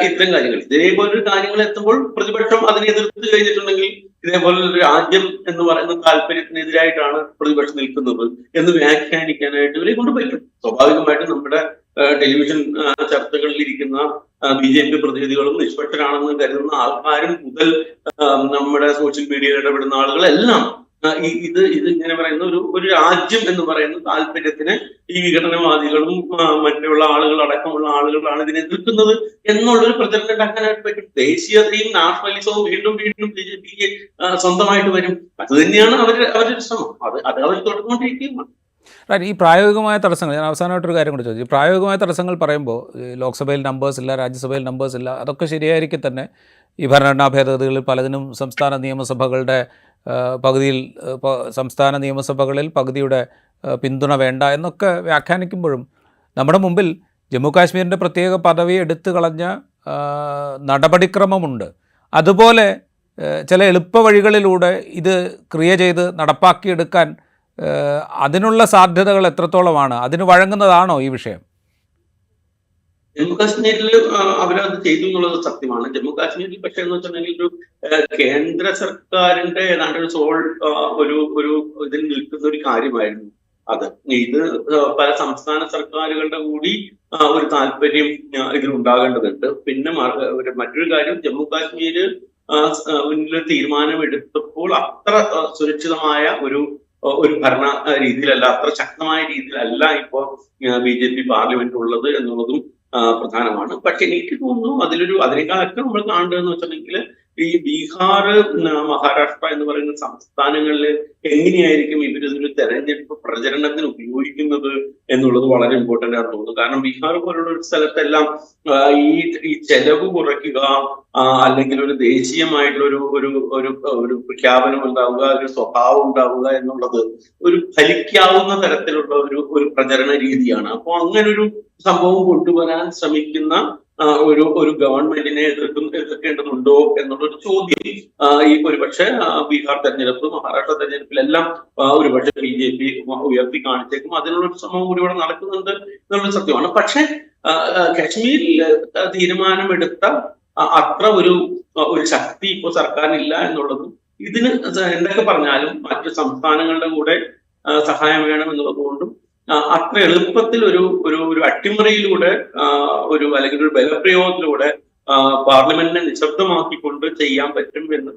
ഇത്തരം കാര്യങ്ങൾ. ഇതേപോലൊരു കാര്യങ്ങൾ എത്തുമ്പോൾ പ്രതിപക്ഷം അതിനെ എതിർത്ത് കഴിഞ്ഞിട്ടുണ്ടെങ്കിൽ ഇതേപോലെ രാജ്യം എന്ന് പറയുന്ന താല്പര്യത്തിനെതിരായിട്ടാണ് പ്രതിപക്ഷം നിൽക്കുന്നത് എന്ന് വ്യാഖ്യാനിക്കാനായിട്ട് ഇവരെ കൊണ്ട് പറ്റും. സ്വാഭാവികമായിട്ടും നമ്മുടെ ടെലിവിഷൻ ചർച്ചകളിൽ ഇരിക്കുന്ന ബി ജെ പി പ്രതിനിധികളും നിഷ്പക്ഷരാണെന്ന് കരുതുന്ന ആൾക്കാരും മുതൽ നമ്മുടെ സോഷ്യൽ മീഡിയയിൽ ഇടപെടുന്ന ആളുകളെല്ലാം ഇത് ഇത് ഇങ്ങനെ പറയുന്ന ഒരു ഒരു രാജ്യം എന്ന് പറയുന്ന താല്പര്യത്തിന് ഈ വിഘടനവാദികളും മറ്റുള്ള ആളുകൾ അടക്കമുള്ള ആളുകളാണ് ഇതിനെ എതിർക്കുന്നത് എന്നുള്ളൊരു പ്രചരണം ഉണ്ടാക്കാനായിട്ട് പറ്റും ദേശീയതയും നാഷണലിസവും വീണ്ടും വീണ്ടും ബി ജെ പിക്ക് സ്വന്തമായിട്ട് വരും. അത് തന്നെയാണ് അവർ അവരുടെ ശ്രമം. അത് അത് അവർ തുടർന്നുകൊണ്ടിരിക്കുകയാണ് റൈറ്റ് ഈ പ്രായോഗികമായ തടസ്സങ്ങൾ ഞാൻ അവസാനമായിട്ടൊരു കാര്യം കൂടി ചോദിച്ചു. പ്രായോഗികമായ തടസ്സങ്ങൾ പറയുമ്പോൾ ലോക്സഭയിൽ നമ്പേഴ്സ് ഇല്ല രാജ്യസഭയിൽ നമ്പേഴ്സ് ഇല്ല അതൊക്കെ ശരിയായിരിക്കും തന്നെ. ഈ ഭരണഘടനാ ഭേദഗതികളിൽ പലതിനും സംസ്ഥാന നിയമസഭകളുടെ പകുതിയിൽ സംസ്ഥാന നിയമസഭകളിൽ പകുതിയുടെ പിന്തുണ വേണ്ട എന്നൊക്കെ വ്യാഖ്യാനിക്കുമ്പോഴും നമ്മുടെ മുമ്പിൽ ജമ്മു കാശ്മീരിന്റെ പ്രത്യേക പദവി എടുത്തു കളഞ്ഞ നടപടിക്രമമുണ്ട്. അതുപോലെ ചില എളുപ്പ വഴികളിലൂടെ ഇത് ക്രിയ ചെയ്ത് നടപ്പാക്കിയെടുക്കാൻ അതിനുള്ള സാധ്യതകൾ എത്രത്തോളമാണ്? അതിന് വഴങ്ങുന്നതാണോ ഈ വിഷയം? ജമ്മു കാശ്മീരിൽ അവരത് ചെയ്തു എന്നുള്ളത് സത്യമാണ്. ജമ്മു കാശ്മീരിൽ പക്ഷേ എന്ന് വെച്ചിട്ടുണ്ടെങ്കിൽ ഒരു കേന്ദ്ര സർക്കാരിന്റെ ഏതാണ്ട് ഒരു സോൾ ഒരു ഒരു ഇതിൽ നിൽക്കുന്ന ഒരു കാര്യമായിരുന്നു അത്. ഇത് പല സംസ്ഥാന സർക്കാരുകളുടെ കൂടി ഒരു താല്പര്യം ഇതിൽ ഉണ്ടാകേണ്ടതുണ്ട് പിന്നെ മറ്റൊരു കാര്യം ജമ്മു കാശ്മീര് മുന്നിൽ തീരുമാനമെടുത്തപ്പോൾ അത്ര സുരക്ഷിതമായ ഒരു ഒരു ഭരണ രീതിയിലല്ല അത്ര ശക്തമായ രീതിയിലല്ല ഇപ്പോൾ ബി ജെ പി പാർലമെന്റ് ഉള്ളത് എന്നുള്ളതും പ്രധാനമാണ്. പക്ഷെ എനിക്ക് തോന്നുന്നു അതിലൊരു അതിനേക്കാളൊക്കെ നമ്മൾ കാണേണ്ടതെന്ന് വെച്ചിട്ടുണ്ടെങ്കിൽ ഈ ബീഹാർ മഹാരാഷ്ട്ര എന്ന് പറയുന്ന സംസ്ഥാനങ്ങളിൽ എങ്ങനെയായിരിക്കും ഇവരിതൊരു തെരഞ്ഞെടുപ്പ് പ്രചരണത്തിന് ഉപയോഗിക്കുന്നത് എന്നുള്ളത് വളരെ ഇമ്പോർട്ടന്റ് ആണെന്ന് തോന്നുന്നു. കാരണം ബീഹാർ പോലുള്ള ഒരു സ്ഥലത്തെല്ലാം ഈ ഈ ചെലവ് കുറയ്ക്കുക അല്ലെങ്കിൽ ഒരു ദേശീയമായിട്ടുള്ള ഒരു ഒരു ഒരു ഒരു പ്രഖ്യാപനം ഉണ്ടാവുക ഒരു സ്വഭാവം ഉണ്ടാവുക എന്നുള്ളത് ഒരു ഫലിക്കാവുന്ന തരത്തിലുള്ള ഒരു ഒരു പ്രചരണ രീതിയാണ്. അപ്പോൾ അങ്ങനെ ഒരു സംഭവം കൊണ്ടുവരാൻ ശ്രമിക്കുന്ന ഒരു ഒരു ഗവൺമെന്റിനെ എതിർക്കുന്ന എതിർക്കേണ്ടതുണ്ടോ എന്നുള്ളൊരു ചോദ്യം. ഈ ഒരുപക്ഷെ ബീഹാർ തെരഞ്ഞെടുപ്പ് മഹാരാഷ്ട്ര തെരഞ്ഞെടുപ്പിലെല്ലാം ഒരുപക്ഷെ ബി ജെ പി ഉയർത്തി കാണിച്ചേക്കും. അതിനുള്ളൊരു ശ്രമം കൂടി ഇവിടെ നടക്കുന്നുണ്ട് എന്നുള്ളത് സത്യമാണ്. പക്ഷെ കാശ്മീരിൽ തീരുമാനമെടുത്ത അത്ര ഒരു ഒരു ശക്തി ഇപ്പോൾ സർക്കാരിനില്ല എന്നുള്ളതും ഇതിന് എന്തൊക്കെ പറഞ്ഞാലും മറ്റു സംസ്ഥാനങ്ങളുടെ കൂടെ സഹായം വേണം എന്നുള്ളത് കൊണ്ടും അത്ര എളുപ്പത്തിൽ ഒരു ഒരു ഒരു അട്ടിമറിയിലൂടെ ഒരു അല്ലെങ്കിൽ ഒരു ബലപ്രയോഗത്തിലൂടെ പാർലമെന്റിനെ നിശബ്ദമാക്കിക്കൊണ്ട് ചെയ്യാൻ പറ്റും എന്ന്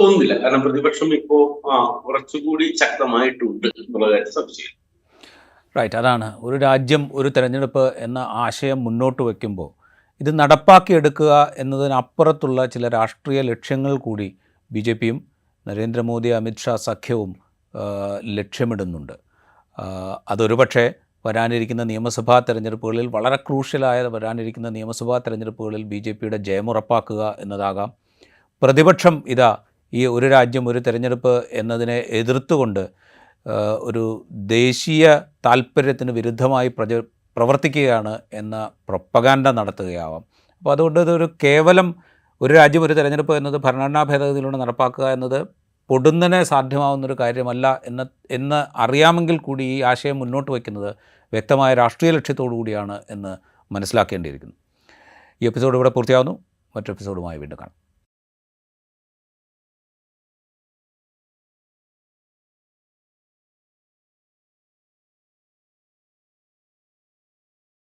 തോന്നുന്നില്ല. കാരണം പ്രതിപക്ഷം ഇപ്പോ കുറച്ചുകൂടി ശക്തമായിട്ടുണ്ട് എന്നുള്ള കാര്യം സംശയം. റൈറ്റ് അതാണ്. ഒരു രാജ്യം ഒരു തെരഞ്ഞെടുപ്പ് എന്ന ആശയം മുന്നോട്ട് വയ്ക്കുമ്പോൾ ഇത് നടപ്പാക്കിയെടുക്കുക എന്നതിനപ്പുറത്തുള്ള ചില രാഷ്ട്രീയ ലക്ഷ്യങ്ങൾ കൂടി ബി ജെ പിയും നരേന്ദ്രമോദി അമിത്ഷാ സഖ്യവും ലക്ഷ്യമിടുന്നുണ്ട്. അതൊരു പക്ഷേ വരാനിരിക്കുന്ന നിയമസഭാ തെരഞ്ഞെടുപ്പുകളിൽ വളരെ ക്രൂഷ്യലായ വരാനിരിക്കുന്ന നിയമസഭാ തെരഞ്ഞെടുപ്പുകളിൽ ബി ജെ പിയുടെ ജയമുറപ്പാക്കുക എന്നതാകാം. പ്രതിപക്ഷം ഇതാ ഈ ഒരു രാജ്യം ഒരു തെരഞ്ഞെടുപ്പ് എന്നതിനെ എതിർത്തുകൊണ്ട് ഒരു ദേശീയ താല്പര്യത്തിന് വിരുദ്ധമായി പ്രച പ്രവർത്തിക്കുകയാണ് എന്ന പ്രൊപ്പഗാൻഡ നടത്തുകയാവാം. അപ്പോൾ അതുകൊണ്ട് ഇതൊരു കേവലം ഒരു രാജ്യം ഒരു തെരഞ്ഞെടുപ്പ് എന്നത് ഭരണഘടനാ ഭേദഗതിയിലൂടെ നടപ്പാക്കുക എന്നത് പൊടുന്നനെ സാധ്യമാവുന്നൊരു കാര്യമല്ല എന്ന് എന്ന് അറിയാമെങ്കിൽ കൂടി ഈ ആശയം മുന്നോട്ട് വയ്ക്കുന്നത് വ്യക്തമായ രാഷ്ട്രീയ ലക്ഷ്യത്തോടു കൂടിയാണ് എന്ന് മനസ്സിലാക്കേണ്ടിയിരിക്കുന്നു. ഈ എപ്പിസോഡ് ഇവിടെ പൂർത്തിയാവുന്നു. മറ്റു എപ്പിസോഡുമായി വീണ്ടും കാണാം.